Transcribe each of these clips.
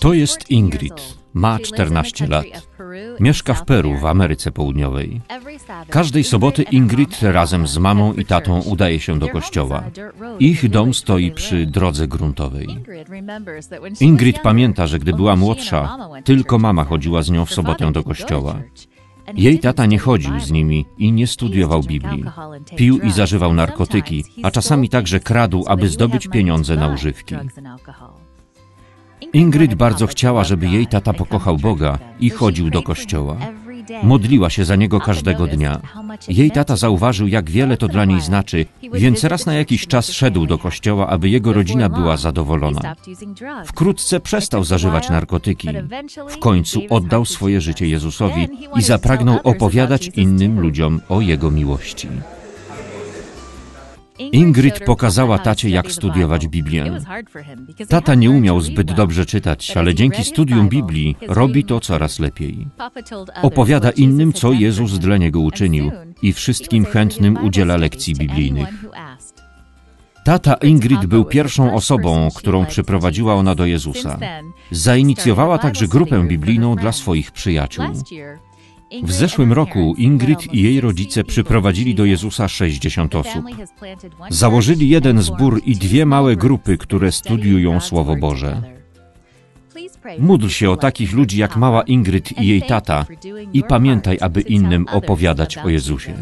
To jest Ingrid. Ma 14 lat. Mieszka w Peru, w Ameryce Południowej. Każdej soboty Ingrid razem z mamą i tatą udaje się do kościoła. Ich dom stoi przy drodze gruntowej. Ingrid pamięta, że gdy była młodsza, tylko mama chodziła z nią w sobotę do kościoła. Jej tata nie chodził z nimi i nie studiował Biblii. Pił i zażywał narkotyki, a czasami także kradł, aby zdobyć pieniądze na używki. Ingrid bardzo chciała, żeby jej tata pokochał Boga i chodził do kościoła. Modliła się za niego każdego dnia. Jej tata zauważył, jak wiele to dla niej znaczy, więc raz na jakiś czas szedł do kościoła, aby jego rodzina była zadowolona. Wkrótce przestał zażywać narkotyki. W końcu oddał swoje życie Jezusowi i zapragnął opowiadać innym ludziom o jego miłości. Ingrid pokazała tacie, jak studiować Biblię. Tata nie umiał zbyt dobrze czytać, ale dzięki studium Biblii robi to coraz lepiej. Opowiada innym, co Jezus dla niego uczynił i wszystkim chętnym udziela lekcji biblijnych. Tata Ingrid był pierwszą osobą, którą przyprowadziła ona do Jezusa. Zainicjowała także grupę biblijną dla swoich przyjaciół. W zeszłym roku Ingrid i jej rodzice przyprowadzili do Jezusa 60 osób. Założyli jeden zbór i dwie małe grupy, które studiują Słowo Boże. Módl się o takich ludzi jak mała Ingrid i jej tata i pamiętaj, aby innym opowiadać o Jezusie.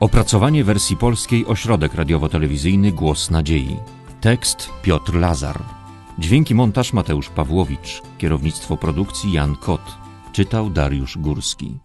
Opracowanie wersji polskiej Ośrodek Radiowo-Telewizyjny Głos Nadziei. Tekst Piotr Lazar. Dźwięki montaż Mateusz Pawłowicz. Kierownictwo produkcji Jan Kot. Czytał Dariusz Górski.